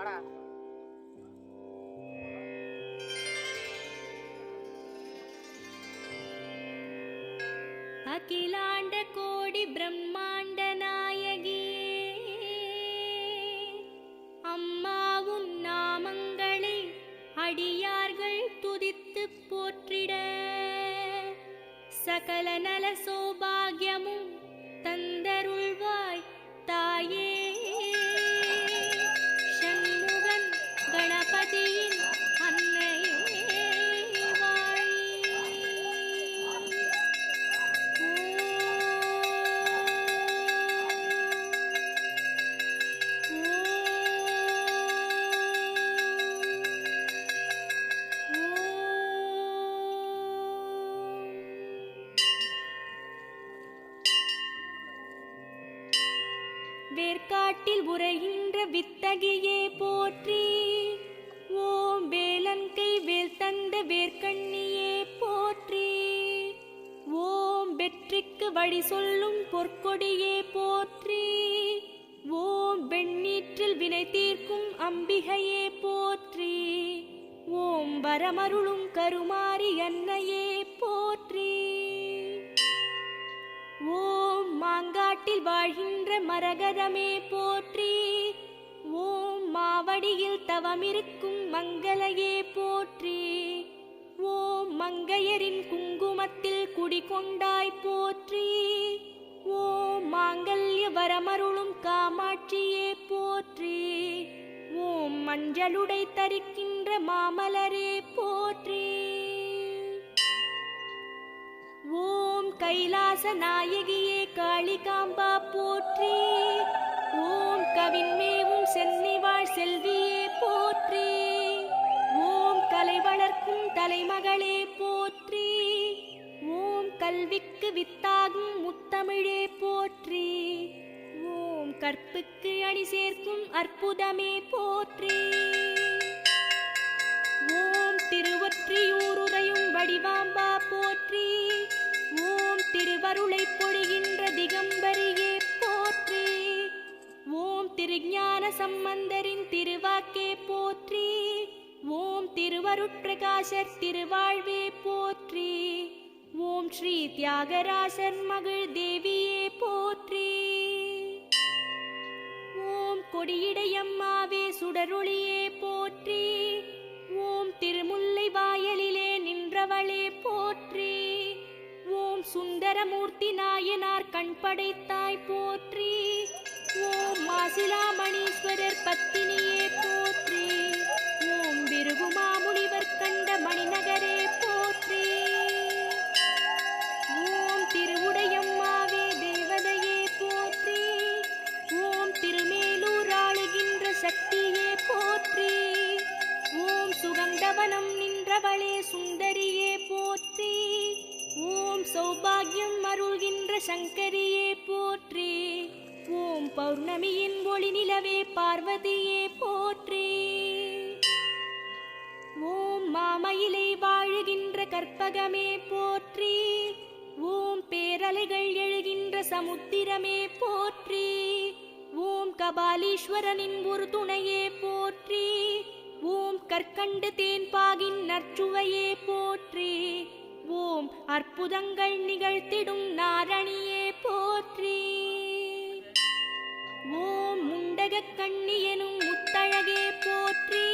வாடா. அகிலாண்ட கோடி பிரம்மாண்ட நாயகியே அம்மாவும் நாமங்களை அடியார்கள் துதித்து போற்றிட சகல நல சௌபாகியமும் வெற்றிக்கு சொல்லும் பொற்கொடியே போற்றி. ஓம் வெண்ணீற்றில் வினை தீர்க்கும் அம்பிகையே போற்றி. ஓம் வரமருளும் கருமாரி அன்னையே போற்றி. ஓம் மாங்காட்டில் வாழ்கின்ற மரகதமே போற்றி. ஓம் மாவடியில் தவமிருக்கும் மங்களையே போற்றி. ஓம் மங்கையரின் குங்குமத்தில் குடிகொண்டாய் போற்றி. ஓ மாங்கல்ய வரமருளும் காமாட்சியே போற்றி. ஓம் மஞ்சளுடை தரிக்கின்ற மாமலரே போற்றி. ஓம் கைலாச நாயகியே காளிகாம்பா போற்றி. ஓம் கவின்மேவும் சென்னிவாழ் செல்வியே போற்றி. ஓம் கலை வளர்க்கும் தலைமகளே போற்றி. கல்விக்கு வித்தாகும் முத்தமிழே போற்றி. ஓம் கற்புக்கு அணி சேர்க்கும் அற்புதமே போற்றி. ஓம் திருவொற்றியூருரையும் வடிவாம்பா போற்றி. ஓம் திருவருளை பொழிகின்ற திகம்பரியே போற்றி. ஓம் திருஞான சம்பந்தரின் திருவாக்கே போற்றி. ஓம் திருவருட்பிரகாசர் திருவாழ்வே போற்றி. ஓம் ஸ்ரீ தியாகராசர் மகள் தேவியே போற்றி. ஓம் கொடியிடையம்மாவே சுடருளியே போற்றி. ஓம் திருமுல்லை வாயலிலே நின்றவளே போற்றி. ஓம் சுந்தரமூர்த்தி நாயனார் கண் படைத்தாய் போற்றி. ஓம் மாசிலாமணீஸ்வரர் பத்தினியே பார்வதியே போற்றி. ஓம் மாமயிலை வாழுகின்ற கற்பகமே போற்றி. ஓம் பேரலைகள் எழுகின்ற சமுத்திரமே போற்றி. ஓம் கபாலீஸ்வரனின் ஒரு துணையே போற்றி. ஓம் கற்கண்டு தேன்பாகின் நற்சுவையே போற்றி. ஓம் அற்புதங்கள் நிகழ்த்திடும் நாரணியே ஓம் கண்ணி எனும் முத்தழகே போற்றி.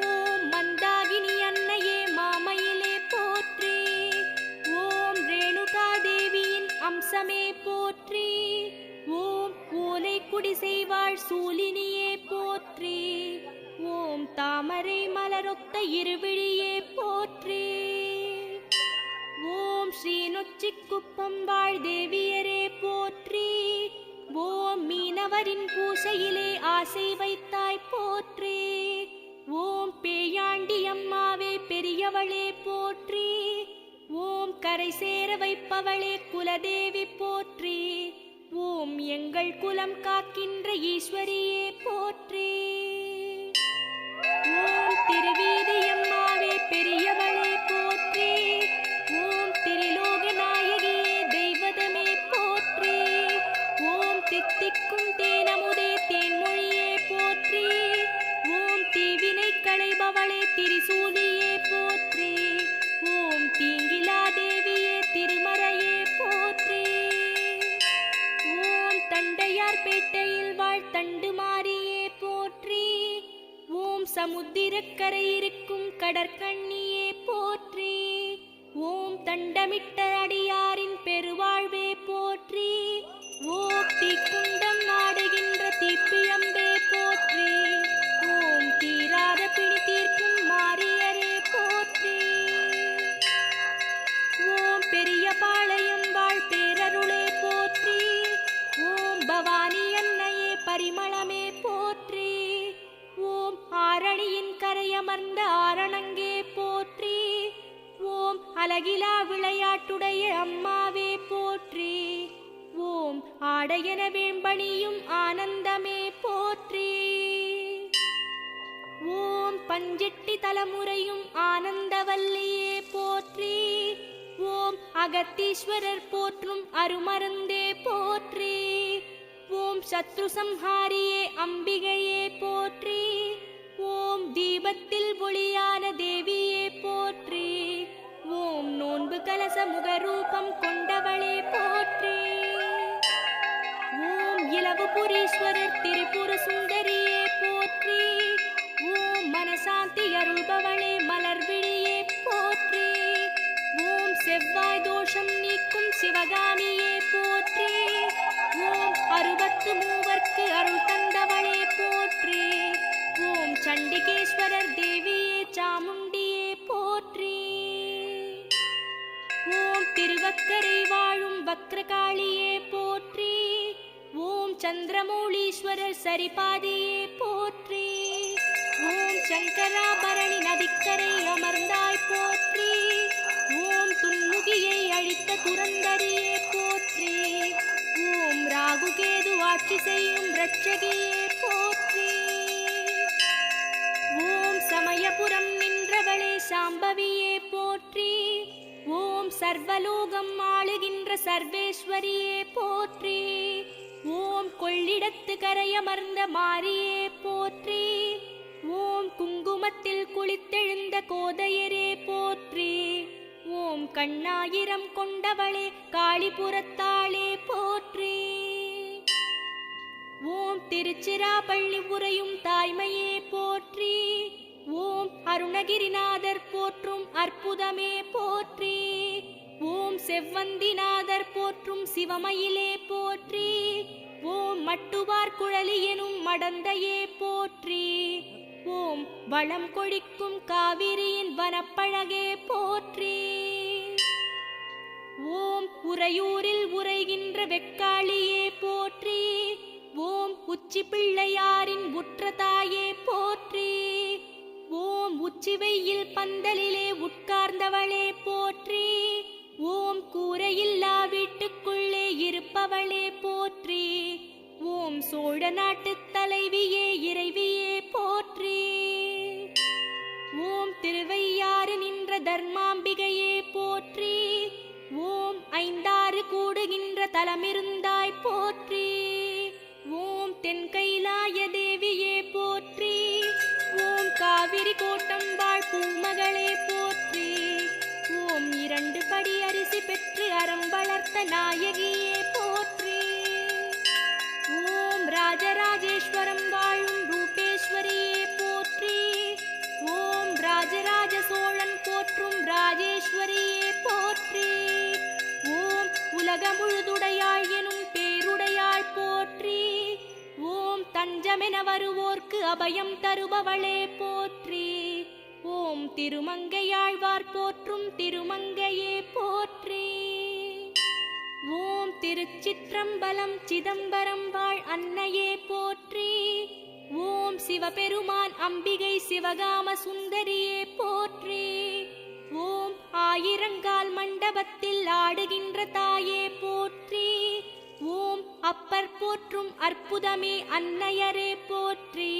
ஓம் மந்தாகினி அன்னையே மாமையிலே போற்றி. ஓம் ரேணுகா தேவியின் அம்சமே போற்றி. ஓம் ஓலை குடி செய்வாள் சூலினியே போற்றி. ஓம் தாமரை மலரொத்த இருவிழியே போற்றி. ஓம் ஸ்ரீ நொச்சிக்குப்பம் வாழ் தேவியரே அவரின் பூசையிலே ஆசை வைத்தாய் போற்றே. ஓம் பேயாண்டி அம்மாவே பெரியவளே போற்றி. ஓம் கரை சேர வைப்பவளே குலதேவி போற்றி. ஓம் எங்கள் குலம் காக்கின்ற ஈஸ்வரியே போற்றி. ஓம் திருவி பஞ்செட்டி தலைமுறையும் ஆனந்தவல்லியே போற்றி. ஓம் அகத்தீஸ்வரர் போற்றும் அருமருந்தே போற்றி. ஓம் சத்ரு சம்ஹாரியே அம்பிகையே போற்றி. ஓம் தீபத்தில் ஒளியான தேவியே போற்றி. ஓம் நோன்பு கலச முகரூபம் கொண்டவளே போற்றி. ஓம் இளவு புரீஸ்வரர் திரிபுர சுந்தரி அறுபத்து மூவர்க்கு அருள் தந்தவளே போற்றி. ஓம் சண்டிகேஸ்வரர் தேவியே சாமுண்டியே போற்றி. ஓம் திருவக்கரை வாழும் வக்ரகாளியே போற்றி. ஓம் சந்திரமௌலீஸ்வரர் சரிபாதியே போற்றி. ஓம் சங்கராபரணி நதிக்கரை அமர்ந்தாய் போற்றி. செய்யும் போற்றி. ஓம் சமயபுரம் நின்றவளே சாம்பவியே போற்றி. ஓம் சர்வலோகம் ஆளுகின்ற சர்வேஸ்வரியே போற்றி. ஓம் கொள்ளிடத்து கரையமர்ந்த மாரியே போற்றி. ஓம் குங்குமத்தில் குளித்தெழுந்த கோதையரே போற்றி. ஓம் கண்ணாயிரம் கொண்டவளே காளிபுரத்தாள் திருச்சிராப்பள்ளி உரையும் தாய்மையே போற்றி. ஓம் அருணகிரிநாதர் போற்றும் அற்புதமே போற்றி. ஓம் செவ்வந்திநாதர் போற்றும் சிவமயிலே போற்றி. ஓம் மட்டுவார் குழலி எனும் மடந்தையே போற்றி. ஓம் வளம் கொழிக்கும் காவிரியின் வனப்பழகே போற்றி. ஓம் உறையூரில் உரைகின்ற வெக்காளியே போற்றி. உச்சி பிள்ளையாரின் உற்ற தாயே போற்றி. ஓம் உச்சி வெயில் பந்தலிலே உட்கார்ந்தவளே போற்றி. ஓம் கூரையில்லா வீட்டுக்குள்ளே இருப்பவளே போற்றி. ஓம் சோழ நாட்டுத் தலைவியே இறைவியே போற்றி. ஓம் திருவையாறு நின்ற தர்மாம்பிகையே போற்றி. ஓம் ஐந்தாறு கூடுகின்ற தலமிருந்தாய் போற்றி. பூமகளே போற்றி. ஓம் இரண்டு படி அரிசி பெற்று அறம் வளர்த்த நாயகியே போற்றி. ஓம் ராஜராஜேஸ்வரம் வாழும் ரூபேஸ்வரியே போற்றி. ஓம் ராஜராஜ சோழன் போற்றும் ராஜேஸ்வரியே போற்றி. ஓம் உலக முழுதுடையாள் எனும் பேருடையாள் போற்றி. ஓம் தஞ்சமென வருவோர்க்கு அபயம் தருபவளே போ திருமங்கையாழ்வார் போற்றும் திருமங்கையே போற்றி. ஓம் திருச்சிற்றம்பலம் சிதம்பரம் வாழ் அன்னையே போற்றி. ஓம் சிவபெருமான் அம்பிகை சிவகாம சுந்தரியே போற்றி. ஓம் ஆயிரங்கால் மண்டபத்தில் ஆடுகின்ற தாயே போற்றி. ஓம் அப்பர் போற்றும் அற்புதமே அன்னையரே போற்றி.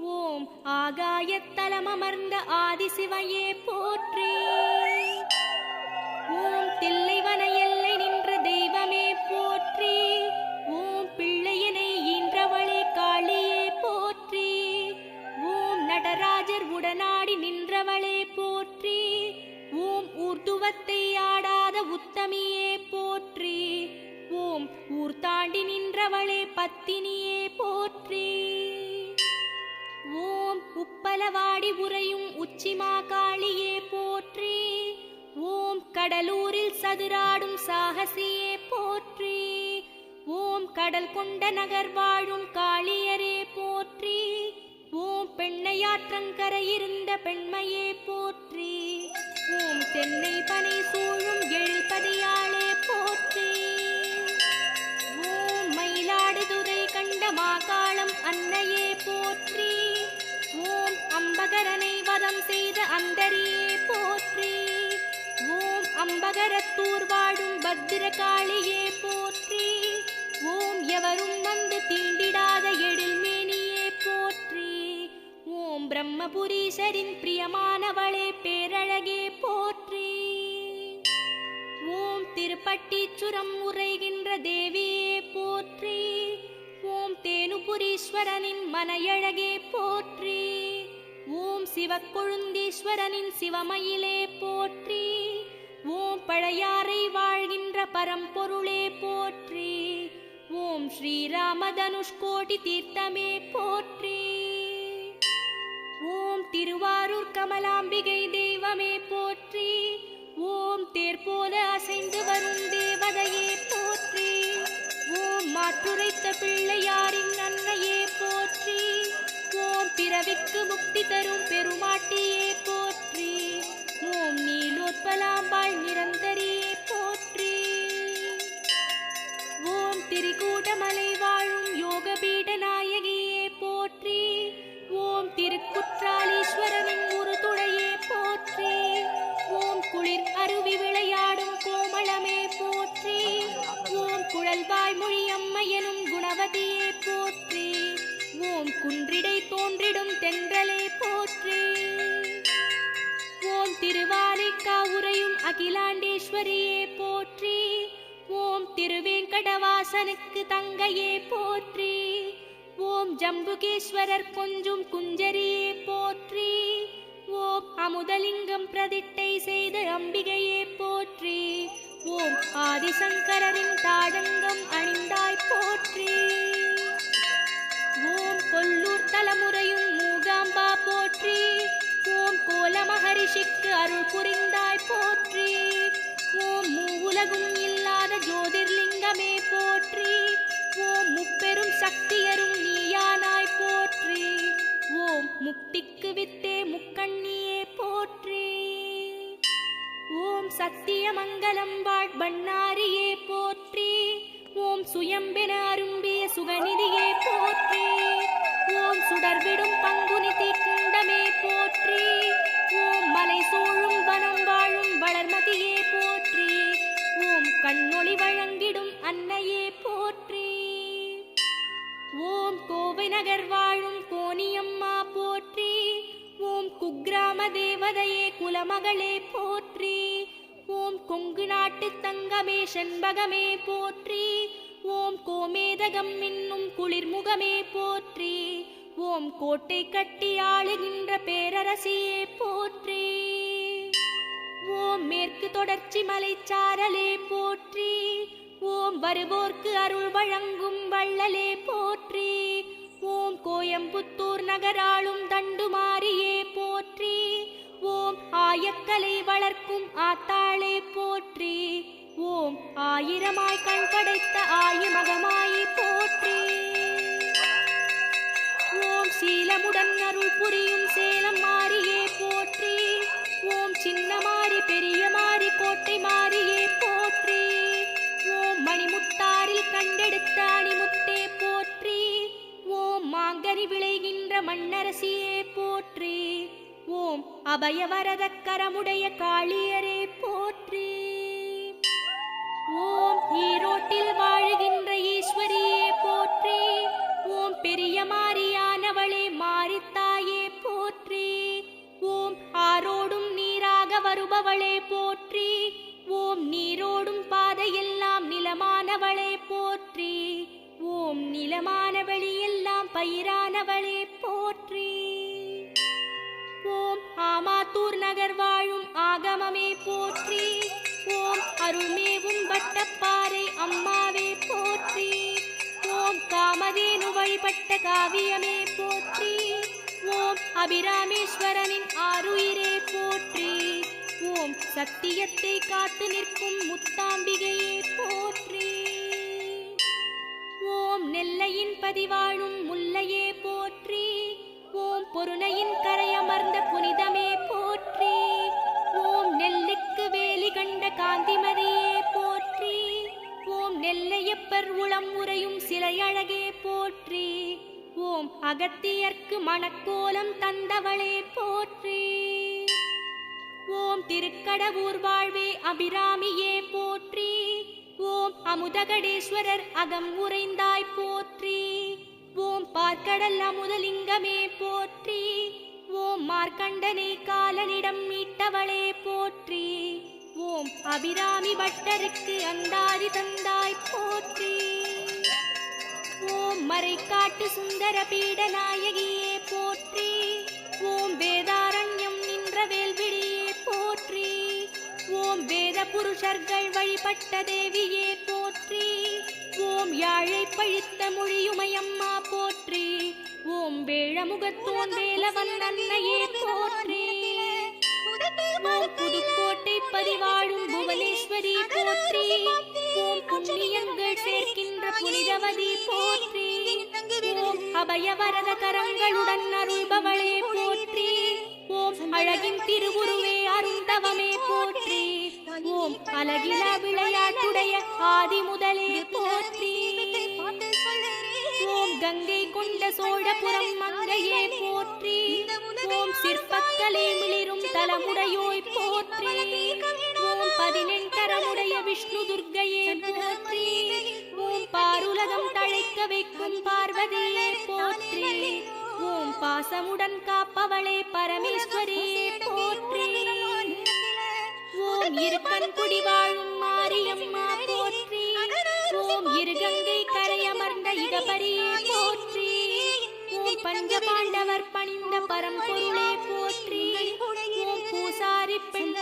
ஓம் ஆகாயத்தலமர்ந்த ஆதிசிவையே போற்றே. கடல் கொண்ட நகர் வாழும் காளியரே போற்றி. ஓம் பெண்ணையாற்றங்கரையிருந்த பெண்மையே போற்றி. ஓம் தென்னை பனை சூழும் எழுபதியாளே போற்றி. ஓம் மயிலாடுதுறை கண்ட மாகாளம் அன்னையே போற்றி. ஓம் அம்பகரனை வதம் செய்த அந்தரியே போற்றி. ஓம் அம்பகரத்தூர் வாழும் பத்திரகாளியே போற்றி. புரீசரின் பிரியமானவளே பேரழகே போற்றி. ஓம் திருப்பட்டீச்சுரம் உரைகின்ற தேவியே போற்றி. ஓம் தேனுபுரீஸ்வரனின் மனையழகே போற்றி. ஓம் சிவக்கொழுந்தீஸ்வரனின் சிவமயிலே போற்றி. ஓம் பழையாறை வாழ்கின்ற பரம்பொருளே போற்றி. ஓம் ஸ்ரீராமதனுஷ்கோடி தீர்த்தமே போற்றி. கமலாம்பிகை தெய்வமே போற்றி ஓம் தேர் போல அசைந்து வரும் தேவதையே போற்றி ஓம் மாற்றுரைத்த பிள்ளையாரின் அன்னையே போற்றி ஓம் பிறவிக்கு முக்தி தரும் பெருமாட்டியே போற்றி ஓம் நீலோத்பலாம்பாள் நிரந்தரியே போற்றி. ஓம் திரிகூடமலை வாழும் யோகபீட நாயகியே போற்றி ஓம் திருக்குற்றாலீஸ்வரனின் ஜம்புகேஸ்வரர் கொஞ்சும் குஞ்சரியே போற்றி ஓம் அமுதலிங்கம் பிரதிட்டை செய்த அம்பிகையே போற்றி ஓம் ஆதிசங்கரரின் தாடங்கம் அணிந்தாய் போற்றி. ஓம் கொல்லூர் தலைமுறையும் மூகாம்பா போற்றி ஓம் கோல மகரிஷிக்கு அருள் புரிந்தாய் போற்றி ஓம் மூவுலகும் இல்லாத ஜோதிர்லிங்கமே போற்றி ஓம் முப்பெரும் சக்தியரும் ஓம். முக்திக்கு வித்தே முக்கண்ணியே போற்றி. ஓம் சத்தியமங்கலம் வாழ் பண்ணாரியே போற்றி. ஓம் சுயம்பென அரும்பிய சுகநிதியே போற்றி. ஓம் சுடர்விடும் பங்குனி தீக்குண்டமே போற்றி. ஓம் மலை சூழும் வனம் வாழும் வளர்மதியே போற்றி. ஓம் கண்ணொளி வழங்கிடும் அன்னையே போற்றி. ஓம் கோவை நகர் வாழும் கோணியம் குக்கிராம தேவதையே குலமகளே போற்றி. ஓம் கொங்கு நாட்டு தங்கமே செண்பகமே போற்றி. ஓம் கோமேதகம் என்னும் குளிர்முகமே போற்றி. ஓம் கோட்டை கட்டி ஆளுகின்ற பேரரசியே போற்றி. ஓம் மேற்கு தொடர்ச்சி மலைச்சாரலே போற்றி. ஓம் வருவோர்க்கு அருள் வழங்கும் வள்ளலே போற்றி. ஓம் கோயம்புத்தூர் நகராளும் தண்டுமாறியே போற்றி. ஓம் ஆயக்கலை வளர்க்கும் ஆத்தாளே போற்றி. ஓம் ஆயிரமாய் கண் படைத்த ஆயுமகமாயி போற்றி. ஓம் சீலமுடன் அருள் புரியும் சேலம் பயவரத கரமுடைய காளியரே போற்றி. ஓம் ஈரோட்டில் வாழுகின்ற ஈஸ்வரியே போற்றி. ஓம் பெரிய மாரியானவளே மாரித்தாயே போற்றி. ஓம் ஆரோடும் நீராக வருபவளே போற்றி. ஓம் நீரோடும் பாதையெல்லாம் நிலமானவளே போற்றி. ஓம் நிலமான வெளியெல்லாம் பயிரானவளே போற்றி. ஓம் ஆமாத்தூர் நகர் வாழும் ஆகமமே போற்றி. ஓம் அருள்மேவும் வட்டப்பாறை அம்மாவே போற்றி. ஓம் காமதேனு வழிபட்ட காவியமே போற்றி. ஓம் அபிராமேஸ்வரனின் ஆறுயிரே போற்றி. ஓம் சத்தியத்தை காத்து நிற்கும் முத்தாம்பிகையே போற்றி. ஓம் நெல்லையின் பதிவா அகத்தியர்க்கு மணக்கோலம் தந்தவளே போற்றி. ஓம் திருக்கடவூர் வாழ்வே அபிராமியே போற்றி. ஓம் அமுதகடேஸ்வரர் அகம் உறைந்தாய் போற்றி. ஓம் பார்க்கடல் அமுதலிங்கமே போற்றி. ஓம் மார்க்கண்டனை காலனிடம் மீட்டவளே போற்றி. ஓம் அபிராமி பட்டருக்கு அந்தாதி தந்தாய் போற்றி. ஓம் மறைக்காட்டு சுந்தர பீடநாயகியே வேதாரண்யம் நின்ற வேல்விழியே போற்றி. ஓம் வேத புருஷர்கள் வழிபட்ட தேவியே போற்றி. ஓம் யாழை பழித்த மொழியுமையம்மா போற்றி. ஓம் வேழமுகத்தோன் வேலவன் அன்னையே போற்றி. ஓம் புதுக்கோட்டை பதிவாழும் புவனேஸ்வரி போற்றி. ஓம் புண்ணியங்கள் சேர்க்கின்ற புனிதவதி போற்றி. ஓம் அபயவரத கரங்களுடன் அருள்பவளே போற்றி அழகின் திருவுருவே அருந்தவமே போற்றி. ஓம் அழகில விளையாட்டுடைய ஆதி முதலே போற்றி. ஓம் கங்கை கொண்ட சோழபுரம் மங்கையே போற்றி. ஓம் சிற்பக்கலை மிளிரும் தலமுடையோய் போற்றி. ஓம் பதினெண்கரமுடைய விஷ்ணு துர்க்கையே போற்றி. ஓம் பாருலகம் தழைக்க வைக்கும் பார்வதியே போற்றி. ஓம் பாசமுடன் காப்பவளே பரமேஸ்வரி. ஓம் இருக்கன் குடி வாழும் மாரியம்மா போற்றி. ஓம் இருகங்கை கரையமர்ந்த இகபரியே போற்றி. ஓம் பஞ்ச பாண்டவர் பணிந்த பரம்பொருளே போற்றி. ஓம் பூசாரி பெண்